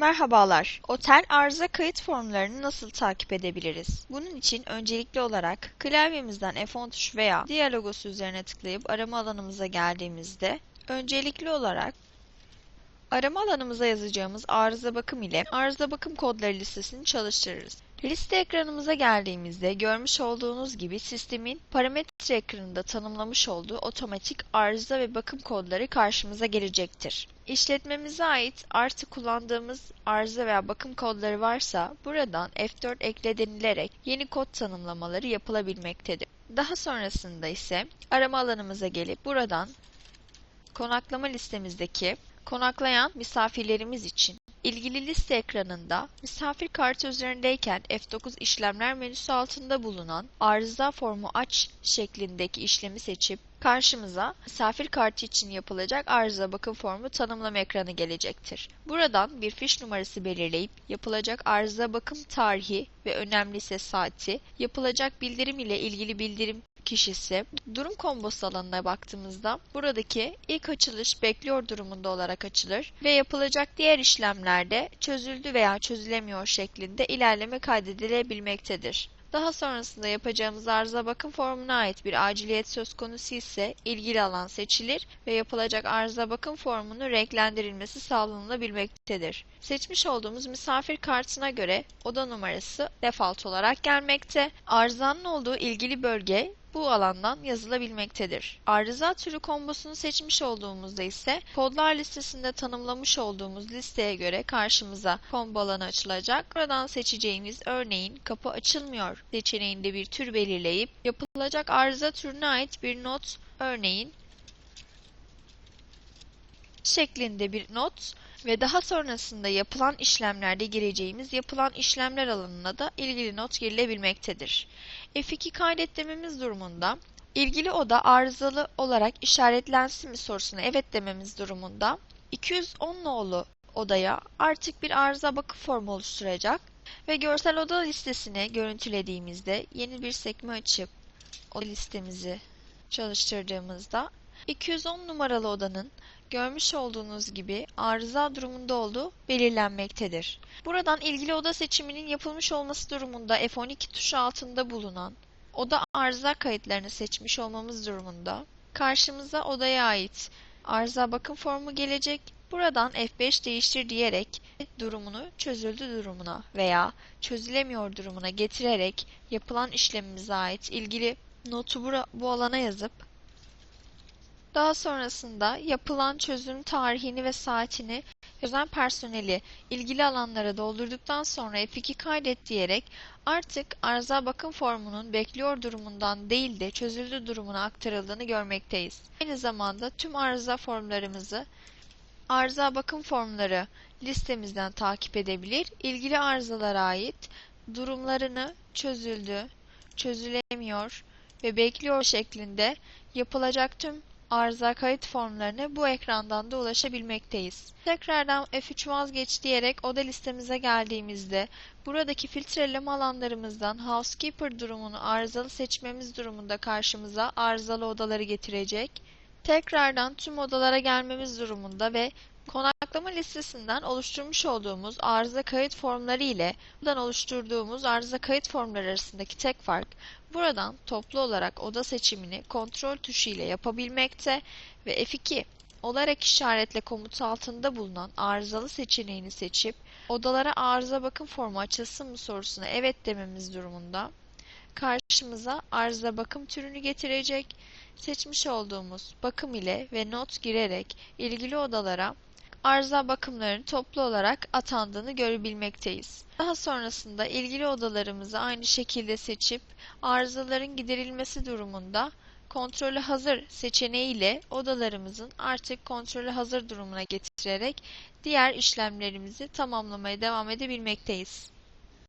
Merhabalar. Otel arıza kayıt formlarını nasıl takip edebiliriz? Bunun için öncelikli olarak klavyemizden F10 tuşu veya diğer logosu üzerine tıklayıp arama alanımıza geldiğimizde öncelikli olarak arama alanımıza yazacağımız arıza bakım ile arıza bakım kodları listesini çalıştırırız. Liste ekranımıza geldiğimizde görmüş olduğunuz gibi sistemin parametre ekranında tanımlamış olduğu otomatik arıza ve bakım kodları karşımıza gelecektir. İşletmemize ait artı kullandığımız arıza veya bakım kodları varsa buradan F4 ekle denilerek yeni kod tanımlamaları yapılabilmektedir. Daha sonrasında ise arama alanımıza gelip buradan konaklama listemizdeki konaklayan misafirlerimiz için ilgili liste ekranında misafir kartı üzerindeyken F9 işlemler menüsü altında bulunan arıza formu aç şeklindeki işlemi seçip karşımıza misafir kartı için yapılacak arıza bakım formu tanımlama ekranı gelecektir. Buradan bir fiş numarası belirleyip yapılacak arıza bakım tarihi ve önemliyse saati, yapılacak bildirim ile ilgili bildirim kişisi durum kombosu alanına baktığımızda buradaki ilk açılış bekliyor durumunda olarak açılır ve yapılacak diğer işlemlerde çözüldü veya çözülemiyor şeklinde ilerleme kaydedilebilmektedir. Daha sonrasında yapacağımız arıza bakım formuna ait bir aciliyet söz konusu ise ilgili alan seçilir ve yapılacak arıza bakım formunun renklendirilmesi sağlanabilmektedir. Seçmiş olduğumuz misafir kartına göre oda numarası default olarak gelmekte. Arızanın olduğu ilgili bölge bu alandan yazılabilmektedir. Arıza türü kombosunu seçmiş olduğumuzda ise kodlar listesinde tanımlamış olduğumuz listeye göre karşımıza combo alanı açılacak. Buradan seçeceğimiz örneğin kapı açılmıyor seçeneğinde bir tür belirleyip yapılacak arıza türüne ait bir not örneğin şeklinde bir not ve daha sonrasında yapılan işlemlerde gireceğimiz yapılan işlemler alanına da ilgili not girilebilmektedir. F2 kaydet dememiz durumunda ilgili oda arızalı olarak işaretlensin mi sorusuna evet dememiz durumunda 210 nolu odaya artık bir arıza bakım formu oluşturacak ve görsel oda listesini görüntülediğimizde yeni bir sekme açıp oda listemizi çalıştırdığımızda 210 numaralı odanın görmüş olduğunuz gibi arıza durumunda olduğu belirlenmektedir. Buradan ilgili oda seçiminin yapılmış olması durumunda F12 tuşu altında bulunan oda arıza kayıtlarını seçmiş olmamız durumunda karşımıza odaya ait arıza bakım formu gelecek. Buradan F5 değiştir diyerek durumunu çözüldü durumuna veya çözülemiyor durumuna getirerek yapılan işlemimize ait ilgili notu bu alana yazıp daha sonrasında yapılan çözüm tarihini ve saatini özel personeli ilgili alanlara doldurduktan sonra F2 kaydet diyerek artık arıza bakım formunun bekliyor durumundan değil de çözüldü durumuna aktarıldığını görmekteyiz. Aynı zamanda tüm arıza formlarımızı arıza bakım formları listemizden takip edebilir. İlgili arızalara ait durumlarını çözüldü, çözülemiyor ve bekliyor şeklinde yapılacak tüm arıza kayıt formlarına bu ekrandan da ulaşabilmekteyiz. Tekrardan F3 vazgeç diyerek oda listemize geldiğimizde buradaki filtreleme alanlarımızdan Housekeeper durumunu arızalı seçmemiz durumunda karşımıza arızalı odaları getirecek. Tekrardan tüm odalara gelmemiz durumunda ve konaklama listesinden oluşturmuş olduğumuz arıza kayıt formları ile buradan oluşturduğumuz arıza kayıt formları arasındaki tek fark buradan toplu olarak oda seçimini kontrol tuşu ile yapabilmekte ve F2 olarak işaretle komutu altında bulunan arızalı seçeneğini seçip odalara arıza bakım formu açılsın mı sorusuna evet dememiz durumunda karşımıza arıza bakım türünü getirecek. Seçmiş olduğumuz bakım ile ve not girerek ilgili odalara arıza bakımlarının toplu olarak atandığını görebilmekteyiz. Daha sonrasında ilgili odalarımızı aynı şekilde seçip arızaların giderilmesi durumunda kontrolü hazır seçeneği ile odalarımızın artık kontrolü hazır durumuna getirerek diğer işlemlerimizi tamamlamaya devam edebilmekteyiz.